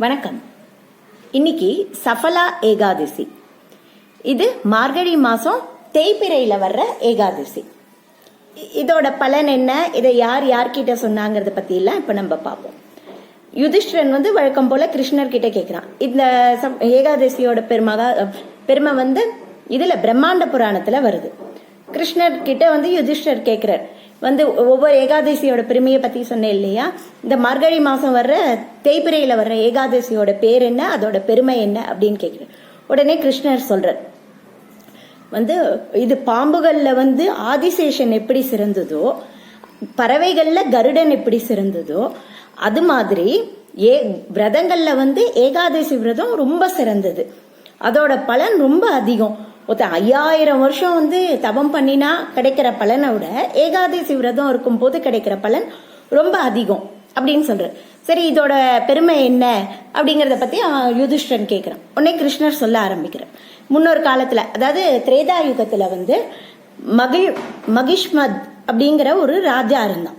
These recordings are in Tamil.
வணக்கம். இன்னைக்கு சஃபலா ஏகாதசி. இது மார்கழி மாதம் தேய்பிரையில் வர்ற ஏகாதசி. இதோட பலன் என்ன? இதை யார் யார்கிட்ட சொன்னாங்கிறத பற்றியெல்லாம் இப்போ நம்ம பார்ப்போம். யுதிஷ்டிரன் வந்து வழக்கம் போல கிருஷ்ணர்கிட்ட கேட்குறான் இந்த சம்- ஏகாதசியோட பெருமகா பெருமை வந்து இதில் பிரம்மாண்ட புராணத்தில் வருது. கிருஷ்ணர்கிட்ட வந்து யுதிஷ்டர் கேட்குறார் வந்து ஒவ்வொரு ஏகாதசியோட பெருமையை பத்தி சொன்னேன் இல்லையா? இந்த மார்கழி மாசம் வர்ற தேய்பிரையில வர்ற ஏகாதசியோட பேர் என்ன? அதோட பெருமை என்ன? அப்படின்னு கேக்குறார் உடனே கிருஷ்ணர் சொல்றார். வந்து இது பாம்புகள்ல வந்து ஆதிசேஷன் எப்படி சிறந்ததோ பறவைகள்ல கருடன் எப்படி சிறந்ததோ அது மாதிரி ஏ விரதங்கள்ல வந்து ஏகாதசி விரதம் ரொம்ப சிறந்தது. அதோட பலன் ரொம்ப அதிகம். ஒருத்த ஐயாயிரம் வருஷம் வந்து தவம் பண்ணினா கிடைக்கிற பலனை விட ஏகாதசி விரதம் இருக்கும் போது கிடைக்கிற பலன் ரொம்ப அதிகம் அப்படின்னு சொல்றாரு. சரி இதோட பெருமை என்ன அப்படிங்கறத பத்தி அவன் யுதிஷ்டன் கேக்குறான். உடனே கிருஷ்ணர் சொல்ல ஆரம்பிக்கிறார். முன்னொரு காலத்துல அதாவது திரேதா யுகத்துல வந்து மகிழ் மகிஷ்மத் அப்படிங்கிற ஒரு ராஜா இருந்தான்.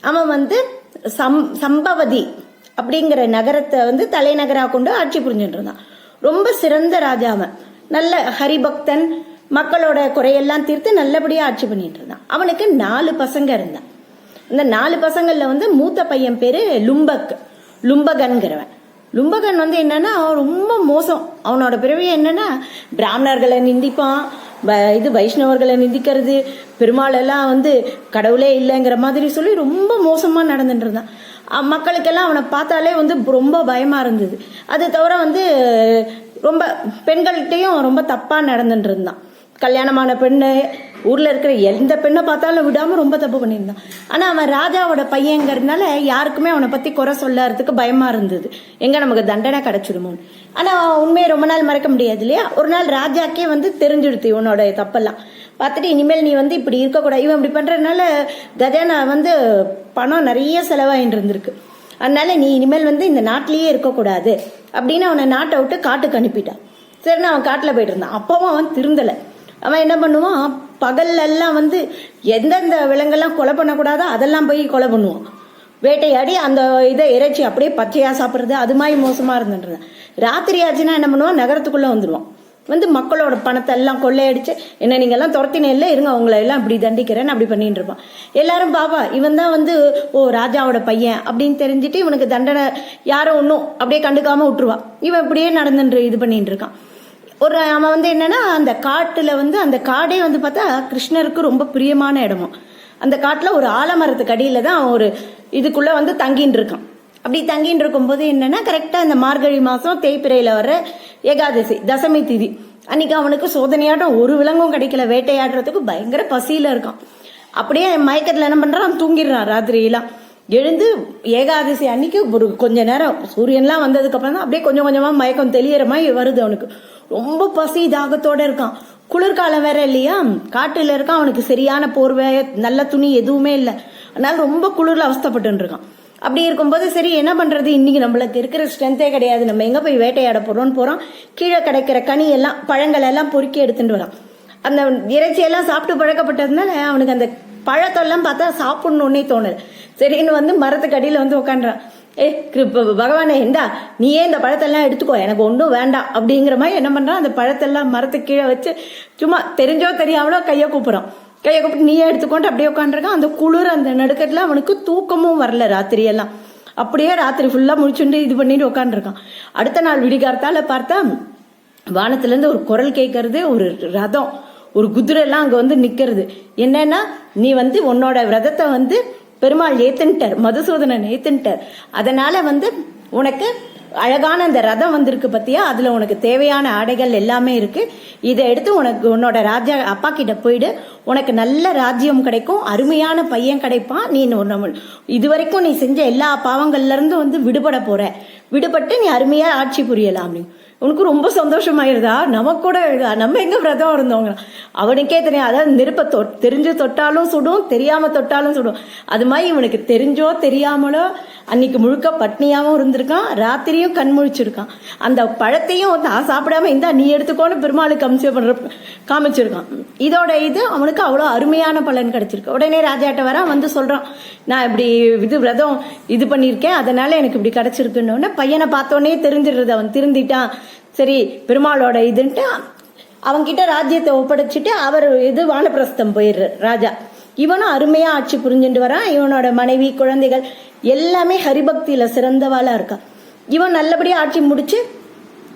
அவன் வந்து சம் சம்பவதி அப்படிங்கிற நகரத்தை வந்து தலைநகராக கொண்டு ஆட்சி புரிஞ்சுட்டு இருந்தான். ரொம்ப சிறந்த ராஜா அவன். நல்ல ஹரிபக்தன் மக்களோட குறையெல்லாம் தீர்த்து நல்லபடியாக ஆட்சி பண்ணிட்டு இருந்தான். அவனுக்கு நாலு பசங்க இருந்தான். இந்த நாலு பசங்களில் வந்து மூத்த பையன் பேர் லும்பக் லும்பகன்கிறவன். லும்பகன் வந்து என்னன்னா அவன் ரொம்ப மோசம். அவனோட பிறவி என்னன்னா பிராமணர்களை நிந்திப்பான் வ- இது வைஷ்ணவர்களை நிந்திக்கிறது பெருமாள் எல்லாம் வந்து கடவுளே இல்லைங்கிற மாதிரி சொல்லி ரொம்ப மோசமாக நடந்துட்டு இருந்தான். மக்களுக்கெல்லாம் அவனை பார்த்தாலே வந்து ரொம்ப பயமாக இருந்தது. அது தவிர வந்து ரொம்ப பெண்கள்கிட்டயும் ரொம்ப தப்பாக நடந்துட்டு இருந்தான். கல்யாணமான பெண்ணு ஊரில் இருக்கிற எந்த பெண்ணை பார்த்தாலும் விடாமல் ரொம்ப தப்பு பண்ணியிருந்தான். ஆனால் அவன் ராஜாவோட பையங்கிறதுனால யாருக்குமே அவனை பற்றி குறை சொல்லறதுக்கு பயமாக இருந்தது. எங்கே நமக்கு தண்டனை கிடச்சிடுமோன்னு ஆனால் உண்மையை ரொம்ப நாள் மறக்க முடியாது இல்லையா? ஒரு நாள் ராஜாக்கே வந்து தெரிஞ்சிடுத்து இவனோட தப்பெல்லாம். பார்த்துட்டு இனிமேல் நீ வந்து இப்படி இருக்கக்கூடாது. இவன் இப்படி பண்ணுறதுனால கஜானா வந்து பணம் நிறைய செலவாகிட்டு இருந்திருக்கு. அதனால நீ இனிமேல் வந்து இந்த நாட்டிலேயே இருக்கக்கூடாது அப்படின்னு அவனை நாட்டை விட்டு காட்டுக்கு அனுப்பிட்டான். சரின்னு அவன் காட்டில் போயிட்டு இருந்தான். அப்பவும் அவன் திருந்தலை. அவன் என்ன பண்ணுவான்? பகல்லெல்லாம் வந்து எந்தெந்த விலங்கெல்லாம் கொலை பண்ணக்கூடாதோ அதெல்லாம் போய் கொலை பண்ணுவான் வேட்டையாடி அந்த இதை இறைச்சி அப்படியே பச்சையாக சாப்பிட்றது அது மாதிரி மோசமாக இருந்துன்றது. ராத்திரி ஆச்சுன்னா என்ன பண்ணுவான் நகரத்துக்குள்ளே வந்துருவான் வந்து மக்களோட பணத்தை எல்லாம் கொள்ளையடிச்சு என்ன நீங்க எல்லாம் துரத்தினே இல்லை இருங்க அவங்கள எல்லாம் இப்படி தண்டிக்கிறேன்னு அப்படி பண்ணிட்டு இருப்பான். எல்லாரும் பாபா இவன் தான் வந்து ஓ ராஜாவோட பையன் அப்படின்னு தெரிஞ்சுட்டு இவனுக்கு தண்டனை யாரும் ஒன்றும் அப்படியே கண்டுக்காம விட்டுருவான். இவன் இப்படியே நடந்துட்டு இது பண்ணிட்டு இருக்கான். ஒரு அவன் வந்து என்னன்னா அந்த காட்டில் வந்து அந்த காடே வந்து பார்த்தா கிருஷ்ணருக்கு ரொம்ப பிரியமான இடமும் அந்த காட்டில் ஒரு ஆலமரத்துக்கு அடியில் தான் அவன் ஒரு இதுக்குள்ளே வந்து தங்கின்னு இருக்கான். அப்படி தங்கின்னு இருக்கும்போது என்னென்னா கரெக்டாக இந்த மார்கழி மாதம் தேய்ப்பிரையில் வர ஏகாதசி தசமி திதி. அன்னைக்கு அவனுக்கு சோதனையாட்டம் ஒரு விலங்கும் கிடைக்கல. வேட்டையாடுறதுக்கு பயங்கர பசியில் இருக்கான். அப்படியே மயக்கத்தில் என்ன பண்ணுறான் தூங்கிடுறான் ராத்திரியெல்லாம் எழுந்து ஏகாதசி அன்னைக்கு ஒரு கொஞ்ச நேரம் சூரியன்லாம் வந்ததுக்கப்புறம் தான் அப்படியே கொஞ்சம் கொஞ்சமாக மயக்கம் தெளியற மாதிரி வருது அவனுக்கு. ரொம்ப பசி தாகத்தோட இருக்கான். குளிர்காலம் வேற இல்லையா? காட்டுல இருக்கான் அவனுக்கு சரியான போர்வை நல்ல துணி எதுவுமே இல்லை. அதனால ரொம்ப குளிர்ல அவஸ்தப்பட்டு இருக்கான் அப்படி இருக்கும்போது சரி என்ன பண்றது? இன்னைக்கு நம்மளுக்கு இருக்கிற ஸ்ட்ரென்த்தே கிடையாது. நம்ம எங்க போய் வேட்டையாட போறோம்னு போறோம் கீழே கிடைக்கிற கனி எல்லாம் பழங்கள் எல்லாம் பொறுக்கி எடுத்துட்டு வரான். அந்த இறைச்சியெல்லாம் சாப்பிட்டு பழக்கப்பட்டதுனால அவனுக்கு அந்த பழத்தெல்லாம் பார்த்தா சாப்பிட்ணுன்னே தோணுது சரின்னு வந்து மரத்துக்கடியில வந்து உட்காந்துறான் ஏ கிருப்ப- பகவானே இந்தா நீயே இந்த பழத்தெல்லாம் எடுத்துக்கோ. எனக்கு ஒன்றும் வேண்டாம் அப்படிங்கிற மாதிரி என்ன பண்ணுறான் அந்த பழத்தெல்லாம் மரத்து கீழே வச்சு சும்மா தெரிஞ்சோ தெரியாமலோ கையை கூப்பிடும் கையை கூப்பிட்டு நீயே எடுத்துக்கொண்டு அப்படியே உட்காந்துருக்கான் அந்த குளிர் அந்த நடுக்கத்தில் அவனுக்கு தூக்கமும் வரல ராத்திரியெல்லாம். அப்படியே ராத்திரி ஃபுல்லாக முடிச்சுட்டு இது பண்ணிட்டு உட்காந்துருக்கான் அடுத்த நாள் விடிகார்த்தால பார்த்தா வானத்துலேருந்து ஒரு குரல் கேட்கறது ஒரு ரதம் ஒரு குதிரை எல்லாம் வந்து நிற்கிறது என்னன்னா நீ வந்து உன்னோட விரதத்தை வந்து பெருமாள் ஏத்துன்ட்டார் மதுசூதனன் ஏத்துன்ட்டார் அதனால வந்து உனக்கு அழகான அந்த ரதம் வந்திருக்கு பத்தியா? அதுல உனக்கு தேவையான ஆடைகள் எல்லாமே இருக்கு. இதை எடுத்து உனக்கு உன்னோட ராஜா அப்பா கிட்ட போயிடு. உனக்கு நல்ல ராஜ்யம் கிடைக்கும் அருமையான பையன் கிடைப்பான். நீ இது இதுவரைக்கும் நீ செஞ்ச எல்லா பாவங்கள்ல இருந்து வந்து விடுபட போற. விடுபட்டு நீ அருமையா ஆட்சி புரியலாம் அப்படின்னு உனக்கு ரொம்ப சந்தோஷமாயிருதா? நம்ம கூட எழுதா. நம்ம எங்க விரதம் இருந்தவங்க? அவனுக்கே தெரியும். அதாவது நெருப்பை தொ தெரிஞ்சு தொட்டாலும் சுடும் தெரியாம தொட்டாலும் சுடும். அது மாதிரி இவனுக்கு தெரிஞ்சோ தெரியாமலோ அன்னைக்கு முழுக்க பட்னியாவும் இருந்திருக்கான். ராத்திரியும் கண் முழிச்சிருக்கான். அந்த பழத்தையும் தான் சாப்பிடாம இந்தா நீ எடுத்துக்கோன்னு பெருமாளுக்கு அம்சம் பண்ற காமிச்சிருக்கான். இதோட இது அவனுக்கு அவ்வளோ அருமையான பலன் கிடைச்சிருக்கு. உடனே ராஜாட்ட வர வந்து சொல்றான் நான் இப்படி இது விரதம் இது பண்ணியிருக்கேன். அதனால எனக்கு இப்படி கிடைச்சிருக்குன்னு. பையனை பார்த்தோன்னே தெரிஞ்சிடுறது. அவன் திருந்திட்டான். சரி பெருமாளோட இதுன்ட்டு அவங்கிட்ட ராஜ்யத்தை ஒப்படைச்சிட்டு அவர் இது வானப்பிரஸ்தம் போயிடுறார் ராஜா. இவனும் அருமையா ஆட்சி புரிஞ்சுட்டு வரான். இவனோட மனைவி குழந்தைகள் எல்லாமே ஹரிபக்தியில சிறந்தவாளா இருக்கா. இவன் நல்லபடியா ஆட்சி முடிச்சு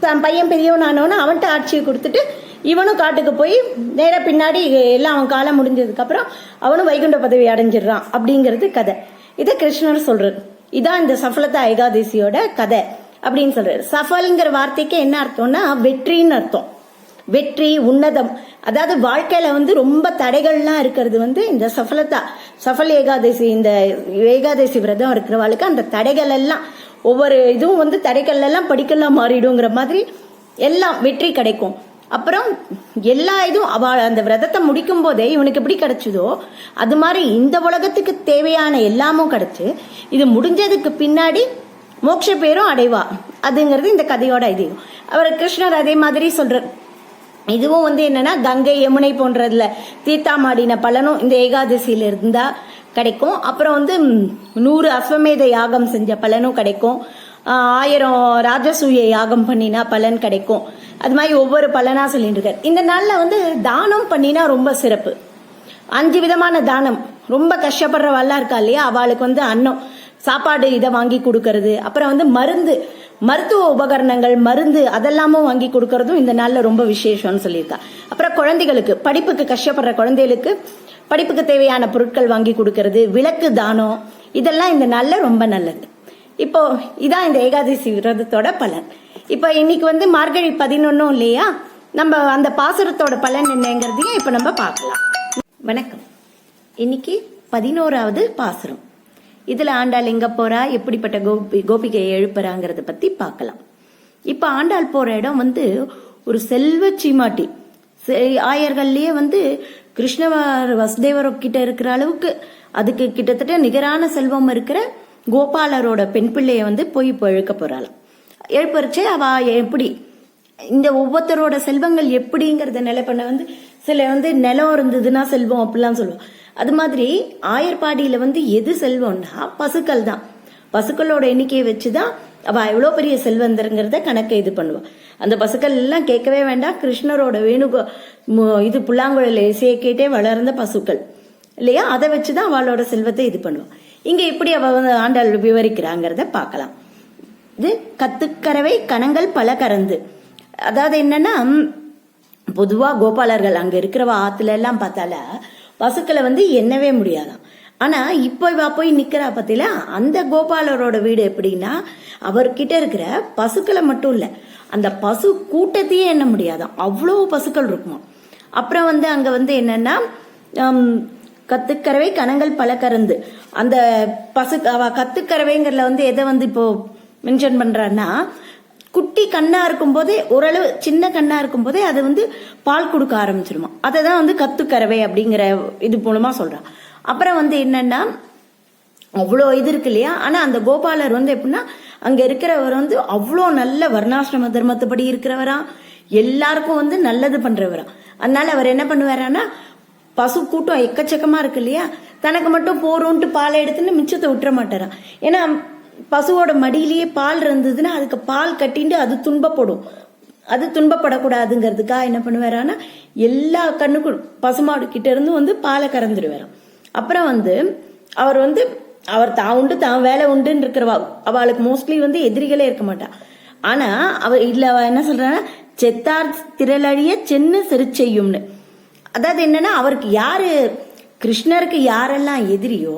தன் பையன் பெரியவன் ஆனவன அவன்கிட்ட ஆட்சியை கொடுத்துட்டு இவனும் காட்டுக்கு போய் நேர பின்னாடி எல்லாம் அவன் காலம் முடிஞ்சதுக்கு அப்புறம் அவனும் வைகுண்ட பதவி அடைஞ்சிடுறான் அப்படிங்கிறது கதை. இதை கிருஷ்ணர் சொல்றாரு. இதான் இந்த சஃலதா ஏகாதசியோட கதை. அப்படின்னு சொல்றாரு. சஃபல்ங்கிற வார்த்தைக்கு என்ன அர்த்தம்னா வெற்றின்னு அர்த்தம். வெற்றி உன்னதம். அதாவது வாழ்க்கையில வந்து ரொம்ப தடைகள்லாம் இருக்கிறது வந்து இந்த சஃபலதா சஃபல் ஏகாதசி இந்த ஏகாதசி விரதம் இருக்கிறவளுக்கு அந்த தடைகள் எல்லாம் ஒவ்வொரு இதுவும் வந்து தடைகள் எல்லாம் படிக்கலாம் மாறிடுங்கிற மாதிரி எல்லாம் வெற்றி கிடைக்கும். அப்புறம் எல்லா இதுவும் அவ அந்த விரதத்தை முடிக்கும் போதே இவனுக்கு எப்படி கிடைச்சதோ அது மாதிரி இந்த உலகத்துக்கு தேவையான எல்லாமும் கிடைச்சு இது முடிஞ்சதுக்கு பின்னாடி மோட்ச பேரும் அடைவா. அதுங்கிறது இந்த கதையோட இது. அவர் கிருஷ்ணர் அதே மாதிரி சொல்றார். இதுவும் வந்து என்னன்னா கங்கை யமுனை போன்றதுல தீர்த்தாமாடின பலனும் இந்த ஏகாதசியில இருந்தா கிடைக்கும். அப்புறம் வந்து நூறு அஸ்வமேத யாகம் செஞ்ச பலனும் கிடைக்கும். ஆயிரம் ராஜசூய யாகம் பண்ணினா பலன் கிடைக்கும். அது மாதிரி ஒவ்வொரு பலனா சொல்லிட்டு இருக்காரு. இந்த நாளில் வந்து தானம் பண்ணினா ரொம்ப சிறப்பு. அஞ்சு விதமான தானம். ரொம்ப கஷ்டப்படுறவாள்லாம் இருக்கா இல்லையா? அவளுக்கு வந்து அன்னம். சாப்பாடு இதை வாங்கி கொடுக்கறது அப்புறம் வந்து மருந்து மருத்துவ உபகரணங்கள் மருந்து அதெல்லாமும் வாங்கி கொடுக்கறதும் இந்த நாளில் ரொம்ப விசேஷம்னு சொல்லியிருக்கா. அப்புறம் குழந்தைகளுக்கு படிப்புக்கு கஷ்டப்படுற குழந்தைகளுக்கு படிப்புக்கு தேவையான பொருட்கள் வாங்கி கொடுக்கறது விளக்கு தானம் இதெல்லாம் இந்த நாளில் ரொம்ப நல்லது. இப்போ இதான் இந்த ஏகாதசி விரதத்தோட பலன். இப்போ இன்னைக்கு வந்து மார்கழி பதினொன்னும் இல்லையா? நம்ம அந்த பாசுரத்தோட பலன் என்னங்கிறதையும் இப்போ நம்ம பார்க்கலாம். வணக்கம். இன்னைக்கு பதினோராவது பாசுரம். இதுல ஆண்டாள் எங்க போறா? எப்படிப்பட்ட கோபி கோபிகையை எழுப்புறாங்கிறத பத்தி பார்க்கலாம். இப்ப ஆண்டாள் போற இடம் வந்து ஒரு செல்வ சீமாட்டி. செ- ஆயர்கள்லயே வந்து கிருஷ்ணவர் வசுதேவர் கிட்ட இருக்கிற அளவுக்கு அதுக்கு கிட்டத்தட்ட நிகரான செல்வம் இருக்கிற கோபாலரோட பெண் பிள்ளைய வந்து போய் இப்போ எழுக்க போறாளாம். எழுப்பறிச்சு அவ எப்படி? இந்த ஒவ்வொருத்தரோட செல்வங்கள் எப்படிங்கறத நிலை பண்ண வந்து சில வந்து நிலம் இருந்ததுன்னா செல்வம் அப்படிலாம் சொல்லுவோம். அது மாதிரி ஆயர்பாடியில வந்து எது செல்வம்னா பசுக்கள் தான். பசுக்களோட எண்ணிக்கையை வச்சுதான் அவ எவ்வளோ பெரிய செல்வந்தருங்கிறத கணக்கை இது பண்ணுவா. அந்த பசுக்கள் எல்லாம் கேட்கவே வேண்டாம். கிருஷ்ணரோட வேணுகோ இது புல்லாங்குழல் இசையை கேட்டே வளர்ந்த பசுக்கள். இல்லையா? அதை வச்சுதான் அவளோட செல்வத்தை இது பண்ணுவாள் இங்க எப்படி அவ வந்து ஆண்டாள் விவரிக்கிறாங்கிறத பார்க்கலாம். இது கத்துக்கறவை கணங்கள் பல கறந்து. அதாவது என்னன்னா பொதுவாக பொதுவா கோபாலர்கள் அங்க இருக்கிறவ ஆத்துல எல்லாம் பார்த்தால பசுக்களை வந்து எண்ணவே முடியாதாம். ஆனா இப்போ இவா போய் நிக்கிறா பத்தில அந்த கோபாலரோட வீடு எப்படின்னா அவர்கிட்ட இருக்கிற பசுக்களை மட்டும் இல்ல அந்த பசு கூட்டத்தையே எண்ண முடியாதான் அவ்வளோ பசுக்கள் இருக்குமா அப்புறம் வந்து அங்க வந்து என்னன்னா ஹம், கத்துக்கறவை கணங்கள் பல கறந்து அந்த பசு அவ கத்துக்கறவைங்கிறதுல வந்து எதை வந்து இப்போ மென்ஷன் பண்றான்னா குட்டி கண்ணா இருக்கும்போதே ஓரளவு சின்ன கண்ணா இருக்கும்போதே அது வந்து பால் கொடுக்க ஆரம்பிச்சிருமா. அதை தான் வந்து கத்துக்கறவை அப்படிங்கிற இது மூலமா சொல்றான் அப்புறம் வந்து என்னன்னா அவ்வளோ இது இருக்கு இல்லையா? ஆனா அந்த கோபாலர் வந்து எப்படின்னா அங்க இருக்கிறவர் வந்து அவ்வளோ நல்ல வர்ணாசிரம தர்மத்துப்படி இருக்கிறவரா. எல்லாருக்கும் வந்து நல்லது பண்றவரா. அதனால அவர் என்ன பண்ணுவாரான்னா பசு கூட்டம் எக்கச்சக்கமா இருக்கு இல்லையா? தனக்கு மட்டும் போறோன்ட்டு பாலை எடுத்துன்னு மிச்சத்தை விட்டுற மாட்டாராம் ஏன்னா பசுவோட மடியிலேயே பால் இருந்ததுன்னா அதுக்கு பால் கட்டிட்டு அது துன்பப்படும். அது துன்பப்படக்கூடாதுங்கிறதுக்காக என்ன பண்ணுவாரான்னா எல்லா கண்ணுக்கும் பசுமாடு கிட்ட இருந்து வந்து பாலை கறந்துடுவாராம் அப்புறம் வந்து அவர் வந்து அவர் தான் உண்டு தான் வேலை உண்டுன்னு இருக்கிறவா அவளுக்கு மோஸ்ட்லி வந்து எதிரிகளே இருக்க மாட்டா. ஆனா அவ இல்ல அவ என்ன சொல்றான்னா செத்தார் திரளழிய சென்னு செருச்செய்யும்னு. அதாவது என்னன்னா அவருக்கு யாரு கிருஷ்ணருக்கு யாரெல்லாம் எதிரியோ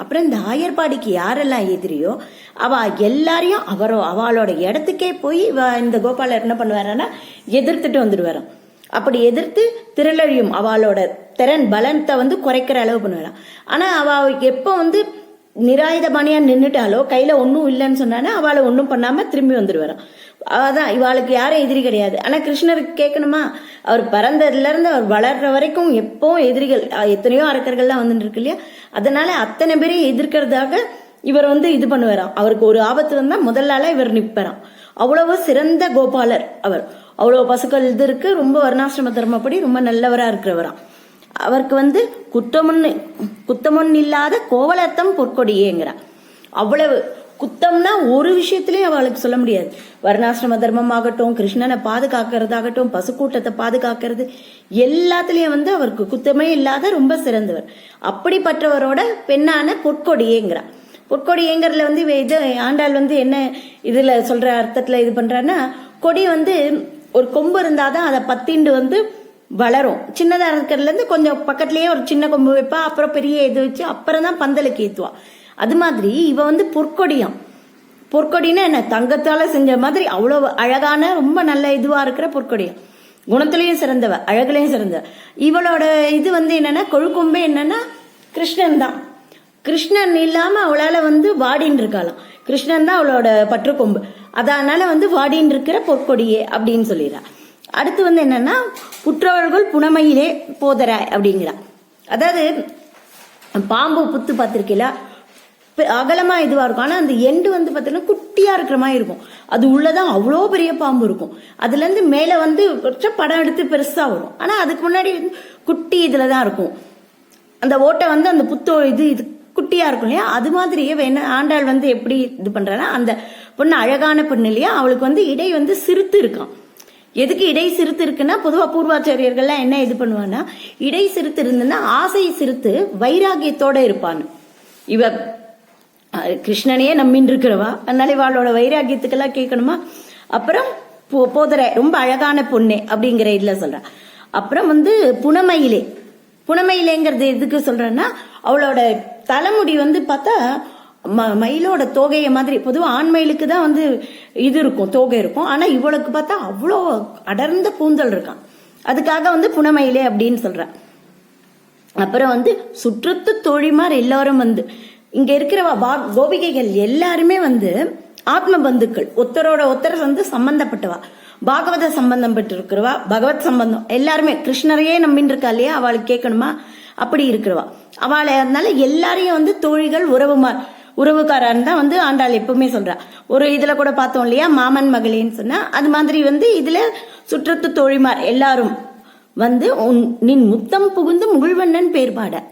அப்புறம் இந்த ஆயர்பாடிக்கு யாரெல்லாம் எதிரியோ அவ எல்லாரையும் அவரோ அவளோட இடத்துக்கே போய் இவ- இந்த கோபாலர் என்ன பண்ணுவாருன்னா எதிர்த்துட்டு வந்துடுவாராம். அப்படி எதிர்த்து திரளழியும் அவளோட திறன் பலத்தை வந்து குறைக்கிற அளவு பண்ணுவாராம். ஆனா அவ எப்போ வந்து நிராயுதபாணியா நின்றுட்டாலோ கையில ஒன்றும் இல்லைன்னு சொன்னானே அவளை ஒன்றும் பண்ணாம திரும்பி வந்துடுவாராம். அதான் இவாளுக்கு யாரும் எதிரி கிடையாது. ஆனா கிருஷ்ணருக்கு கேட்கணுமா? அவர் பிறந்ததுல இருந்து அவர் வளர்ற வரைக்கும் எப்பவும் எதிரிகள் எத்தனையோ அரக்கர்கள்லாம் வந்துட்டு இருக்கு இல்லையா? அதனால அத்தனை பேரையும் எதிர்க்கிறதாக இவர் வந்து இது பண்ணுவாராம். அவருக்கு ஒரு ஆபத்து வந்தா முதல் ஆளா இவர் நிற்பாராம் அவ்வளவு சிறந்த கோபாலர் அவர். அவ்வளவு பசுக்கள் இது இருக்கு ரொம்ப வர்ணாசிரம தர்மப்படி ரொம்ப நல்லவரா இருக்கிறவராம். அவருக்கு வந்து குத்தமுன்னு குத்தமொன்னு இல்லாத கோவலத்தம் பொற்கொடியேங்கிறார். அவ்வளவு குத்தம்னா ஒரு விஷயத்திலையும் அவளுக்கு சொல்ல முடியாது. வர்ணாசிரம தர்மம் ஆகட்டும் கிருஷ்ணனை பாதுகாக்கிறதாகட்டும் பசுக்கூட்டத்தை பாதுகாக்கிறது எல்லாத்துலயும் வந்து அவருக்கு குத்தமே இல்லாத ரொம்ப சிறந்தவர். அப்படிப்பட்டவரோட பெண்ணான பொற்கொடியேங்கிறார். பொற்கொடியேங்கிறதுல வந்து இது ஆண்டாள் வந்து என்ன இதுல சொல்ற அர்த்தத்துல இது பண்ணுறான்னா கொடி வந்து ஒரு கொம்பு இருந்தாதான் அதை பத்திண்டு வந்து வளரும். சின்னதாக இருக்கிறதுலேருந்து கொஞ்சம் பக்கத்துலேயே ஒரு சின்ன கொம்பு வைப்பா அப்புறம் பெரிய இது வச்சு அப்புறம் தான் பந்தலுக்கு ஏற்றுவா அது மாதிரி இவ வந்து பொற்கொடியம். பொற்கொடின்னா என்ன? தங்கத்தால் செஞ்ச மாதிரி அவ்வளோ அழகான ரொம்ப நல்ல இதுவாக இருக்கிற பொற்கொடியம். குணத்துலேயும் சிறந்தவ அழகுலையும் சிறந்தவ இவளோட இது வந்து என்னென்னா கொழுக்கொம்பே என்னென்னா கிருஷ்ணன் தான். கிருஷ்ணன் இல்லாமல் அவளால் வந்து வாடின்னு இருக்காளாம். கிருஷ்ணன் தான் அவளோட பற்றுக்கொம்பு. அதனால வந்து வாடின்னு இருக்கிற பொற்கொடியே அப்படின்னு சொல்லிடுறா. அடுத்து வந்து என்னன்னா புற்றவர்கள் புனமையிலே போதர அப்படிங்கிறா அதாவது பாம்பு புத்து பார்த்துருக்கீங்களா? அகலமாக அகலமா இதுவா இருக்கும். ஆனா அந்த எண்டு வந்து பாத்தீங்கன்னா குட்டியா இருக்கிற மாதிரி இருக்கும். அது உள்ளதான் அவ்வளோ பெரிய பாம்பு இருக்கும். அதுல இருந்து மேல வந்து கொஞ்சம் படம் எடுத்து பெருசா வரும். ஆனா அதுக்கு முன்னாடி குட்டி இதில் தான் இருக்கும். அந்த ஓட்டை வந்து அந்த புத்தோ இது இது குட்டியா இருக்கும் இல்லையா? அது மாதிரியே வேணா ஆண்டாள் வந்து எப்படி இது பண்ணுறான்னா அந்த பொண்ணு அழகான பொண்ணு இல்லையா? அவளுக்கு வந்து இடை வந்து சிறுத்து இருக்கான். எதுக்கு இடை சிறுத்து இருக்குன்னா பொதுவா பூர்வாச்சாரியர்கள்லாம் என்ன இது பண்ணுவான்னா இடை சிறுத்து இருந்ததுன்னா ஆசை சிறுத்து வைராகியத்தோட இருப்பான்னு இவ கிருஷ்ணனையே நம்பின்னு இருக்கிறவா அதனால இவாளோட வைராகியத்துக்கெல்லாம் கேட்கணுமா? அப்புறம் போ- போதரை ரொம்ப அழகான பொண்ணு அப்படிங்கிற இதுல சொல்றா. அப்புறம் வந்து புனமயிலே. புனமயிலேங்கிறது எதுக்கு சொல்றேன்னா அவளோட தலைமுடி வந்து பார்த்தா ம- மயிலோட தோகையை மாதிரி பொதுவாக ஆண் மயிலுக்கு தான் வந்து இது இருக்கும் தோகை இருக்கும். ஆனால் இவளுக்கு பார்த்தா அவ்வளோ அடர்ந்த கூந்தல் இருக்கான். அதுக்காக வந்து புனமயிலே அப்படின்னு சொல்கிறேன் அப்புறம் வந்து சுற்றத்து தோழிமார் எல்லாரும் வந்து இங்கே இருக்கிற வா கோபிகைகள் எல்லாருமே வந்து ஆத்ம பந்துக்கள். ஒருத்தரோட ஒருத்தர் வந்து சம்பந்தப்பட்டவா. பாகவத சம்பந்தம் பெற்று இருக்கிறவா பகவத் சம்பந்தம் எல்லாருமே கிருஷ்ணரையே நம்பின்னு இருக்கா இல்லையா? அவளுக்கு கேட்கணுமா? அப்படி இருக்கிறவா. அவளை அதனால எல்லாரையும் வந்து தோழிகள் உறவுமார் உறவுக்காரன் தான் வந்து ஆண்டாள் எப்பவுமே சொல்றா. ஒரு இதுல கூட பார்த்தோம் இல்லையா மாமன் மகளேன்னு சொன்னா அது மாதிரி வந்து இதுல சுற்றத்து தோழிமார் எல்லாரும் வந்து உன் நின் முத்தம் புகுந்து முகிழ்வண்ணன் பேர் பாட.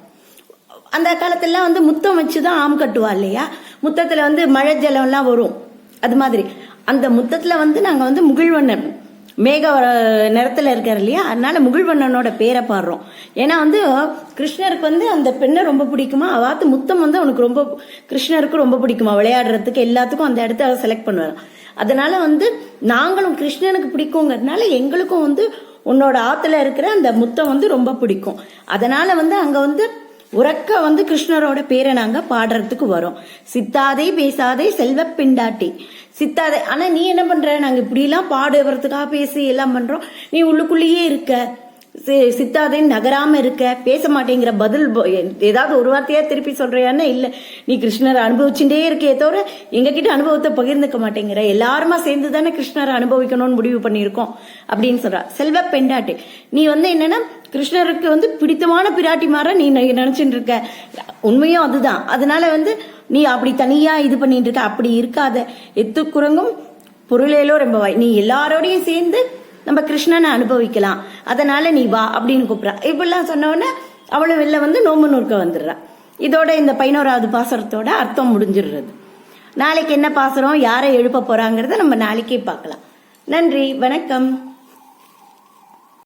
அந்த காலத்துல வந்து முத்தம் வச்சுதான் ஆம் கட்டுவா இல்லையா? முத்தத்துல வந்து மழை ஜலம் எல்லாம் வரும். அது மாதிரி. அந்த முத்தத்துல வந்து நாங்க வந்து முகிழ்வண்ணன். மேக நிறத்தில் இருக்கார் இல்லையா? அதனால முகிழ்வண்ணனோட பேரை பாடுறோம். ஏன்னா வந்து கிருஷ்ணருக்கு வந்து அந்த பெண்ணை ரொம்ப பிடிக்குமா? அவாத்து முத்தம் வந்து அவனுக்கு ரொம்ப கிருஷ்ணருக்கு ரொம்ப பிடிக்குமா? விளையாடுறதுக்கு எல்லாத்துக்கும் அந்த இடத்த அவர் செலக்ட் பண்ணுவார். அதனால வந்து நாங்களும் கிருஷ்ணனுக்கு பிடிக்குங்கிறதுனால எங்களுக்கும் வந்து உன்னோட ஆத்துல இருக்கிற அந்த முத்தம் வந்து ரொம்ப பிடிக்கும். அதனால வந்து அங்க வந்து உறக்க வந்து கிருஷ்ணரோட பேரை நாங்க பாடுறதுக்கு வரோம். சித்தாதே பேசாதே செல்வ பிண்டாட்டி. சித்தாதே ஆனா நீ என்ன பண்ற? நாங்க இப்படி எல்லாம் பாடுறதுக்காக பேசி எல்லாம் பண்றோம். நீ உள்ளுக்குள்ளேயே இருக்க. சி- சித்தாதேன்னு நகராம இருக்க. பேச மாட்டேங்கிற பதில் ஏதாவது ஒரு வார்த்தையா திருப்பி சொல்றியான்னு இல்ல. நீ கிருஷ்ணரை அனுபவிச்சுட்டே இருக்கே தவிர எங்க கிட்ட அனுபவத்தை பகிர்ந்துக்க மாட்டேங்கிற. எல்லாருமா சேர்ந்து தானே கிருஷ்ணரை அனுபவிக்கணும்னு முடிவு பண்ணியிருக்கோம். அப்படின்னு சொல்றா. செல்வ பெண்டாட்டி. நீ வந்து என்னன்னா கிருஷ்ணருக்கு வந்து பிடித்தமான பிராட்டி மாற நீ நி- நினைச்சிட்டு இருக்க உண்மையும் அதுதான். அதனால வந்து நீ அப்படி தனியா இது பண்ணிட்டு இருக்க அப்படி இருக்காத. எத்து குரங்கும் பொருளேலோ ரொம்ப வாய். நீ எல்லாரோடையும் சேர்ந்து நம்ம கிருஷ்ணனை அனுபவிக்கலாம். அதனால நீ வா அப்படின்னு கூப்பிட்றா. இப்படிலாம் சொன்ன உடனே அவளும் வெளில வந்து நோம்பு நூற்க வந்துடுறா. இதோட இந்த பதினோராவது பாசரத்தோட அர்த்தம் முடிஞ்சிடுறது. நாளைக்கு என்ன பாசரம் யாரை எழுப்ப போறாங்கிறத நம்ம நாளைக்கே பார்க்கலாம். நன்றி வணக்கம்.